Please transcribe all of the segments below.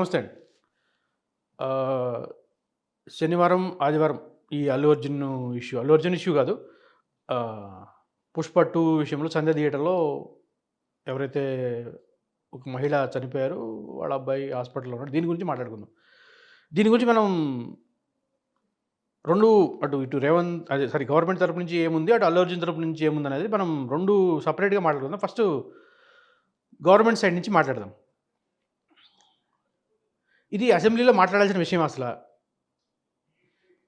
నమస్తే అండి. శనివారం ఆదివారం ఈ అల్లు అర్జున్ ఇష్యూ అల్లు అర్జున్ ఇష్యూ కాదు పుష్ప టూ విషయంలో సంధ్య థియేటర్లో ఎవరైతే ఒక మహిళ చనిపోయారో వాళ్ళ అబ్బాయి హాస్పిటల్లో ఉన్నాడు. దీని గురించి మాట్లాడుకుందాం. దీని గురించి మనం రెండు అటు ఇటు రేవంత్ అదే సారీ గవర్నమెంట్ తరపు నుంచి ఏముంది అటు అల్లు అర్జున్ తరపు నుంచి ఏముంది అనేది మనం రెండు సపరేట్గా మాట్లాడుకుందాం. ఫస్ట్ గవర్నమెంట్ సైడ్ నుంచి మాట్లాడదాం. ఇది అసెంబ్లీలో మాట్లాడాల్సిన విషయం అసలు.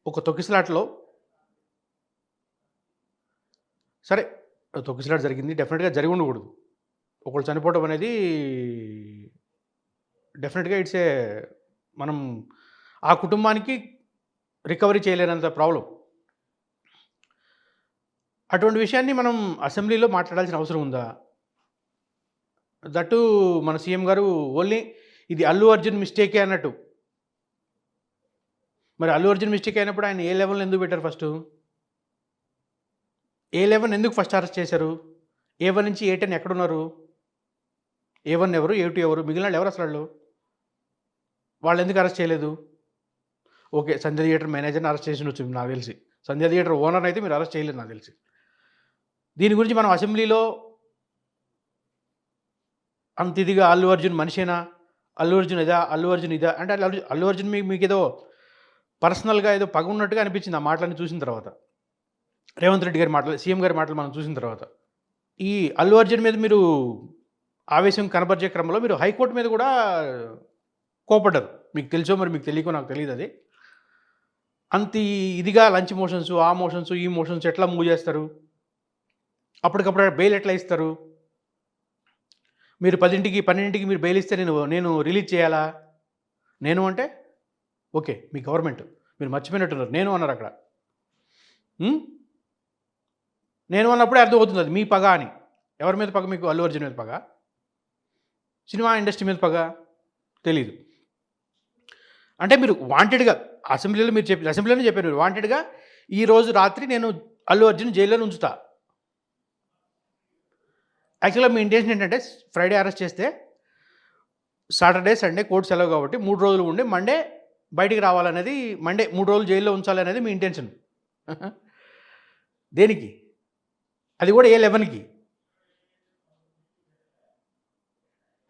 ఒక తొక్కిసలాట్లో సరే తొక్కిసలాట జరిగింది. డెఫినెట్గా జరిగి ఉండకూడదు. ఒకళ్ళు చనిపోవడం అనేది డెఫినెట్గా ఇట్స్ ఏ మనం ఆ కుటుంబానికి రికవరీ చేయలేనంత ప్రాబ్లం అటువంటి విషయాన్ని మనం అసెంబ్లీలో మాట్లాడాల్సిన అవసరం ఉందా? దట్టు మన సీఎం గారు ఓన్లీ ఇది అల్లు అర్జున్ మిస్టేకే అన్నట్టు. మరి అల్లు అర్జున్ మిస్టేక్ అయినప్పుడు ఆయన ఏ లెవెల్ ఎందుకు పెట్టారు ఫస్ట్ ఏ లెవెన్ ఎందుకు ఫస్ట్ అరెస్ట్ చేశారు? ఏ వన్ నుంచి ఏ టెన్ ఎక్కడున్నారు? ఏ వన్ ఎవరు? ఏ టూ ఎవరు? మిగిలిన వాళ్ళు ఎవరు అసలు వాళ్ళు? వాళ్ళు ఎందుకు అరెస్ట్ చేయలేదు? ఓకే సంధ్య థియేటర్ మేనేజర్ని అరెస్ట్ చేసి వచ్చింది నాకు తెలిసి. సంధ్య థియేటర్ ఓనర్ అయితే మీరు అరెస్ట్ చేయలేదు నాకు తెలిసి. దీని గురించి మనం అసెంబ్లీలో అంత ఇదిగా అల్లు అర్జున్ మనిషేనా? అల్లు అర్జున్ ఇదా అల్లు అర్జున్ ఇదా? అంటే అల్లు అల్లు అర్జున్ మీకు మీకు ఏదో పర్సనల్గా ఏదో పగ ఉన్నట్టుగా అనిపించింది ఆ మాటలన్నీ చూసిన తర్వాత. రేవంత్ రెడ్డి గారి మాటలు సీఎం గారి మాటలు మనం చూసిన తర్వాత. ఈ అల్లు అర్జున్ మీద మీరు ఆవేశం కనపరిచే క్రమంలో మీరు హైకోర్టు మీద కూడా కోపడ్డారు. మీకు తెలుసో మరి మీకు తెలియకో నాకు తెలియదు అది. అంత ఇదిగా లంచ్ మోషన్స్ ఆ మోషన్స్ ఈ మోషన్స్ ఎట్లా మూవ్ చేస్తారు? అప్పటికప్పుడు బెయిల్ ఎట్లా ఇస్తారు? మీరు పదింటికి పన్నెండింటికి మీరు బెయిల్ ఇస్తే నేను నేను రిలీజ్ చేయాలా? నేను అంటే ఓకే మీ గవర్నమెంట్ మీరు మర్చిపోయినట్టున్నారు. నేను అన్నారు అక్కడ. నేను అన్నప్పుడే అర్థమవుతుంది అది మీ పగ అని. ఎవరి మీద పగ మీకు? అల్లు అర్జున్ మీద పగ? సినిమా ఇండస్ట్రీ మీద పగ? తెలీదు. అంటే మీరు వాంటెడ్గా అసెంబ్లీలో మీరు చెప్పి అసెంబ్లీలోనే చెప్పారు మీరు. వాంటెడ్గా ఈ రోజు రాత్రి నేను అల్లు అర్జున్ జైల్లో ఉంచుతా. యాక్చువల్గా మీ ఇంటెన్షన్ ఏంటంటే ఫ్రైడే అరెస్ట్ చేస్తే సాటర్డే సండే కోర్టు సెలవు కాబట్టి మూడు రోజులు ఉండి మండే బయటికి రావాలనేది మండే మూడు రోజులు జైల్లో ఉంచాలనేది మీ ఇంటెన్షన్ దేనికి? అది కూడా ఏ లెవెన్కి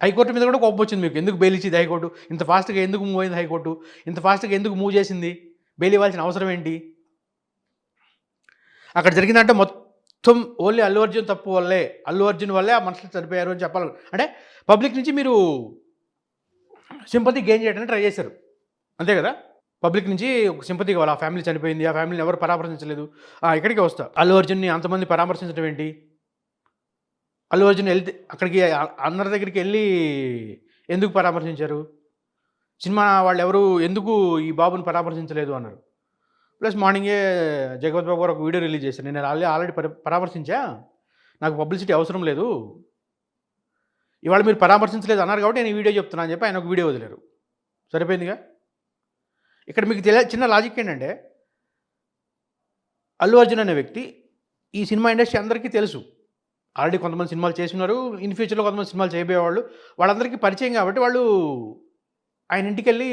హైకోర్టు మీద కూడా కోపం వచ్చింది మీకు. ఎందుకు బెయిల్ ఇచ్చింది హైకోర్టు? ఇంత ఫాస్ట్గా ఎందుకు మూవ్ అయింది హైకోర్టు? ఇంత ఫాస్ట్గా ఎందుకు మూవ్ చేసింది? బెయిల్ ఇవ్వాల్సిన అవసరం ఏంటి? అక్కడ జరిగిందంటే మొత్తం ఓన్లీ అల్లు అర్జున్ తప్పు వల్లే అల్లు అర్జున్ వల్లే ఆ మనుషులు చనిపోయారు అని చెప్పాలి. అంటే పబ్లిక్ నుంచి మీరు సింపతి గెయిన్ చేయడానికి ట్రై చేశారు. అంతే కదా? పబ్లిక్ నుంచి ఒక సింపతి కావాలి ఆ ఫ్యామిలీ చనిపోయింది ఆ ఫ్యామిలీని ఎవరు పరామర్శించలేదు. ఆ, వస్తా. అల్లు అర్జున్ని అంతమంది పరామర్శించడం ఏంటి? అల్లు అర్జున్ వెళ్తే అక్కడికి అందరి దగ్గరికి వెళ్ళి ఎందుకు పరామర్శించారు? సినిమా వాళ్ళు ఎవరు ఎందుకు ఈ బాబుని పరామర్శించలేదు అన్నారు. ప్లస్ మార్నింగే జగవత్ బాబు గారు ఒక వీడియో రిలీజ్ చేశాను నేను ఆల్రెడీ ఆల్రెడీ పరామర్శించా? నాకు పబ్లిసిటీ అవసరం లేదు. ఇవాళ మీరు పరామర్శించలేదు అన్నారు కాబట్టి నేను వీడియో చెప్తున్నాను అని చెప్పి ఆయన ఒక వీడియో వదిలేరు. సరిపోయిందిగా? ఇక్కడ మీకు తెలియ చిన్న లాజిక్ ఏంటంటే అల్లు అర్జున్ అనే వ్యక్తి ఈ సినిమా ఇండస్ట్రీ అందరికీ తెలుసు. ఆల్రెడీ కొంతమంది సినిమాలు చేసినారు ఇన్ ఫ్యూచర్లో కొంతమంది సినిమాలు చేయబోయేవాళ్ళు. వాళ్ళందరికీ పరిచయం కాబట్టి వాళ్ళు ఆయన ఇంటికి వెళ్ళి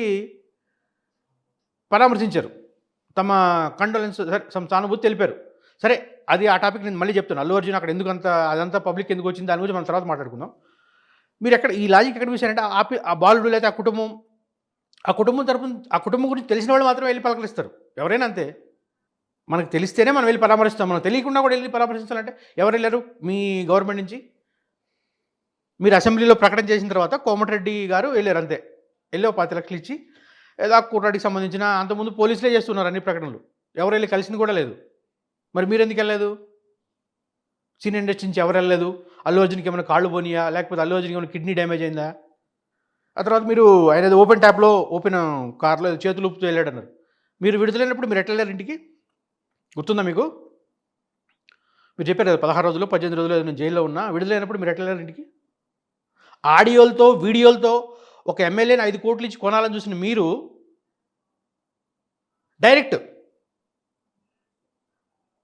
పరామర్శించారు. తమ కండోలెన్స్ సమ్ సానుభూతి తెలిపారు. సరే అది ఆ టాపిక్ నేను మళ్ళీ చెప్తాను అల్లు అర్జున్ అక్కడ ఎందుకు అంత అదంతా పబ్లిక్ ఎందుకు వచ్చింది? దాని గురించి మనం తర్వాత మాట్లాడుకుందాం. మీరు ఎక్కడ ఈ లాజిక్ ఎక్కడ చూసారంటే ఆ ఆ బాలుడు లేదా ఆ కుటుంబం ఆ కుటుంబం తరపున ఆ కుటుంబం గురించి తెలిసిన వాళ్ళు మాత్రం వెళ్ళి పలకరిస్తారు. ఎవరైనా అంతే. మనకు తెలిస్తేనే మనం వెళ్ళి పరామర్శిస్తాం మనం తెలియకుండా కూడా వెళ్ళి పరామర్శించాలంటే ఎవరు వెళ్ళారు? మీ గవర్నమెంట్ నుంచి? మీరు అసెంబ్లీలో ప్రకటన చేసిన తర్వాత కోమటిరెడ్డి గారు వెళ్ళారు అంతే. వెళ్ళి ఒక పది లక్షలు ఇచ్చి ఏదో ఆ సంబంధించిన అంతకుముందు పోలీసులే చేస్తున్నారు అన్ని ప్రకటనలు. ఎవరు వెళ్ళి కలిసింది కూడా లేదు. మరి మీరు ఎందుకు వెళ్ళలేదు? సినీ ఇండస్ట్రీ నుంచి ఎవరు వెళ్ళలేదు? అల్లు అర్జున్కి ఏమైనా కాళ్ళు పోనీయా? లేకపోతే అల్లు అర్జున్కి ఏమైనా కిడ్నీ డ్యామేజ్ అయిందా? ఆ తర్వాత మీరు ఆయన ఓపెన్ ట్యాప్లో ఓపెన్ కార్లో చేతులు ఊపుతూ వెళ్ళాడన్నారు. మీరు విడుదలైనప్పుడు మీరు ఎట్లా వెళ్ళారు ఇంటికి? గుర్తుందా మీకు? మీరు చెప్పారు కదా పదహారు రోజులు పద్దెనిమిది రోజులు నేను జైల్లో ఉన్నా విడుదలైనప్పుడు మీరు ఎట్లా వెళ్ళారు ఇంటికి? ఆడియోలతో వీడియోలతో ఒక ఎమ్మెల్యేని ఐదు కోట్లు ఇచ్చి కొనాలని చూసిన మీరు డైరెక్ట్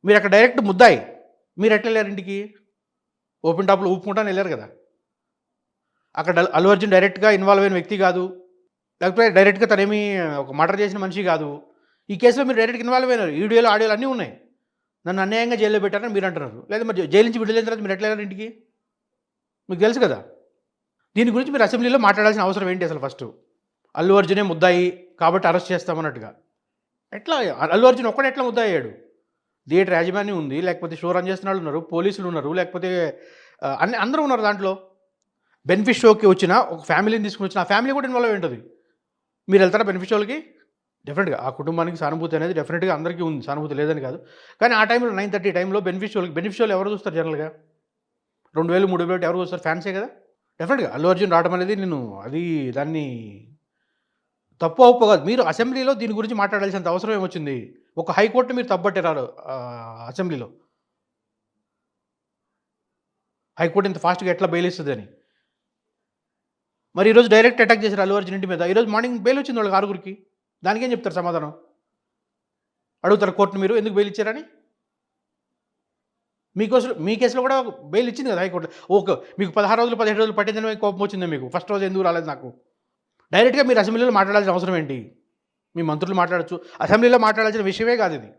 మీరు అక్కడ డైరెక్ట్ ముద్దాయి. మీరు ఎట్లా వెళ్ళారు ఇంటికి? ఓపెన్ టాప్లో ఊపుకుంటాను వెళ్ళారు కదా. అక్కడ అల్లు అర్జున్ డైరెక్ట్గా ఇన్వాల్వ్ అయిన వ్యక్తి కాదు. లేకపోతే డైరెక్ట్గా తనేమి ఒక మర్డర్ చేసిన మనిషి కాదు. ఈ కేసులో మీరు డైరెక్ట్గా ఇన్వాల్వ్ అయినారు. వీడియోలు ఆడియోలు అన్నీ ఉన్నాయి. నన్ను అన్యాయంగా జైల్లో పెట్టారని మీరు అంటున్నారు. లేదా మరి జైలు నుంచి విడుదలైన తర్వాత మీరు ఎట్లా వెళ్ళారు ఇంటికి? మీకు తెలుసు కదా. దీని గురించి మీరు అసెంబ్లీలో మాట్లాడాల్సిన అవసరం ఏంటి అసలు ఫస్ట్ అల్లు అర్జునే ముద్దాయి కాబట్టి అరెస్ట్ చేస్తామన్నట్టుగా ఎట్లా? అల్లు అర్జున్ ఒక్కడే ఎట్లా ముద్దాయ్యాడు థియేటర్ యాజమాన్యం ఉంది లేకపోతే షో రన్ చేస్తున్న వాళ్ళు ఉన్నారు పోలీసులు ఉన్నారు లేకపోతే అన్ని అందరూ ఉన్నారు దాంట్లో. బెనిఫిట్ షోకి వచ్చిన ఒక ఫ్యామిలీని తీసుకుని వచ్చిన ఆ ఫ్యామిలీ కూడా ఇన్వాల్వ్ ఉంటుంది. మీరు వెళ్తారా బెనిఫిట్ షోలకి డెఫినెట్గా ఆ కుటుంబానికి సానుభూతి అనేది డెఫినెట్గా అందరికీ ఉంది. సానుభూతి లేదని కాదు. కానీ ఆ టైంలో నైన్ థర్టీ టైంలో బెనిఫిట్ షోలకి బెనిఫిట్ షోలు ఎవరు చూస్తారు జనరల్గా రెండు వేలు మూడు వేలు ఎవరు చూస్తారు? ఫ్యాన్సే కదా? డెఫినెట్గా అల్లు అర్జున్ రావడం అనేది నేను అది దాన్ని తప్పు ఒప్పు కాదు. మీరు అసెంబ్లీలో దీని గురించి మాట్లాడాల్సినంత అవసరం ఏమొచ్చింది? ఒక హైకోర్టు మీరు తప్పట్టారు అసెంబ్లీలో. హైకోర్టు ఇంత ఫాస్ట్గా ఎట్లా బెయిల్ ఇస్తుంది అని. మరి ఈరోజు డైరెక్ట్ అటాక్ చేశారు అల్లు అర్జున్ ఇంటి మీద. ఈరోజు మార్నింగ్ బెయిల్ వచ్చింది వాళ్ళకి ఆరుగురికి. దానికేం చెప్తారు సమాధానం? అడుగుతారు కోర్టును మీరు ఎందుకు బెయిల్ ఇచ్చారని? మీకోసం మీ కేసులో కూడా బెయిల్ ఇచ్చింది కదా హైకోర్టు. ఓకే మీకు పదహారు రోజులు పదిహేడు రోజులు పట్టిందని కోపం వచ్చింది మీకు. ఫస్ట్ రోజు ఎందుకు రాలేదు నాకు? డైరెక్ట్గా మీరు అసెంబ్లీలో మాట్లాడాల్సిన అవసరం ఏంటి? మీ మంత్రులు మాట్లాడచ్చు. అసెంబ్లీలో మాట్లాడాల్సిన విషయమే కాదు ఇది.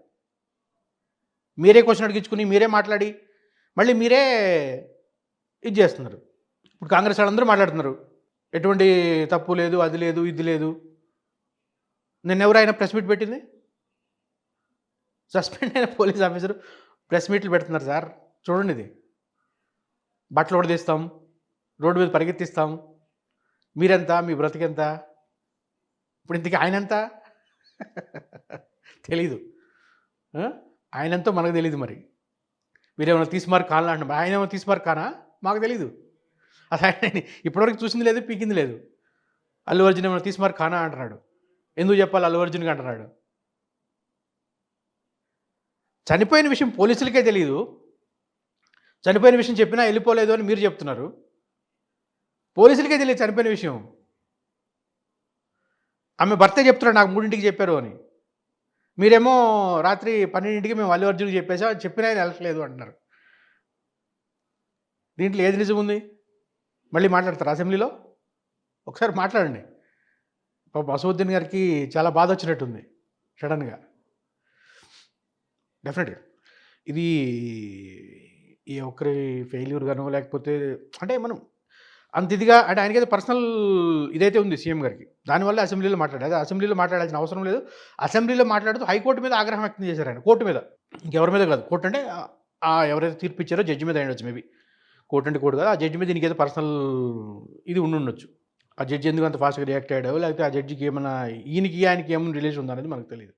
మీరే క్వశ్చన్ అడిగించుకుని మీరే మాట్లాడి మళ్ళీ మీరే ఇది చేస్తున్నారు. ఇప్పుడు కాంగ్రెస్ వాళ్ళందరూ మాట్లాడుతున్నారు. ఎటువంటి తప్పు లేదు అది లేదు ఇది లేదు. నిన్న ఎవరు ఆయన ప్రెస్ మీట్ పెట్టింది? సస్పెండ్ అయిన పోలీస్ ఆఫీసర్. ప్రెస్ మీట్లు పెడుతున్నారు సార్. చూడండి ఇది. బట్టలు కూడా తీస్తాం. రోడ్డు మీద పరిగెత్తిస్తాం. మీరెంత? మీ బ్రతికెంత? ఇప్పుడు ఇంతకీ ఆయన ఎంత? తెలీదు. ఆయనంతో మనకు తెలియదు మరి. మీరేమైనా తీసుమారు కానా అంటే ఆయన ఏమైనా తీసుమారు కానా? మాకు తెలీదు. అసలు ఆయన ఇప్పటివరకు చూసింది లేదు పీకింది లేదు. అల్లు అర్జున్ ఏమైనా తీసుమారు కానా అంటున్నాడు. ఎందుకు చెప్పాలి అల్లు అర్జున్కి అంటున్నాడు? చనిపోయిన విషయం పోలీసులకే తెలియదు చనిపోయిన విషయం చెప్పినా వెళ్ళిపోలేదు అని మీరు చెప్తున్నారు. పోలీసులకే తెలియదు చనిపోయిన విషయం. ఆమె భర్త చెప్తున్నాడు నాకు మూడింటికి చెప్పారు అని. మీరేమో రాత్రి పన్నెండింటికి మేము అల్లు అర్జున్కి చెప్పేసా చెప్పినా ఆయన వెళ్ళట్లేదు అంటున్నారు. దీంట్లో ఏది నిజం ఉంది? మళ్ళీ మాట్లాడతారు అసెంబ్లీలో? ఒకసారి మాట్లాడండి. పాప అసౌద్దీన్ గారికి చాలా బాధ వచ్చినట్టుంది సడన్గా. డెఫినెట్గా ఇది ఈ ఒక్కరి ఫెయిల్యూర్ గానో లేకపోతే అంటే మనం అంత ఇదిగా అంటే ఆయనకైతే పర్సనల్ ఇదైతే ఉంది సీఎం గారికి. దానివల్ల అసెంబ్లీలో మాట్లాడారు. అసెంబ్లీలో మాట్లాడాల్సిన అవసరం లేదు. అసెంబ్లీలో మాట్లాడుతూ హైకోర్టు మీద ఆగ్రహం వ్యక్తం చేశారు ఆయన. కోర్టు మీద. ఇంకెవరి మీద కాదు. కోర్టు అంటే ఆ- ఎవరైతే తీర్పు ఇచ్చారో జడ్జి మీద అయ్యొచ్చు మేబీ కోర్టు అంటే కోర్టు కదా. ఆ జడ్జి మీద దీనికైతే పర్సనల్ ఇది ఉండి ఉండొచ్చు ఆ జడ్జి ఎందుకు అంత ఫాస్ట్గా రియాక్ట్ అయ్యాడో లేకపోతే ఆ జడ్జికి ఏమైనా ఈయనకి ఆయనకి ఏమైనా రిలేషన్ ఉందనేది మనకు తెలియదు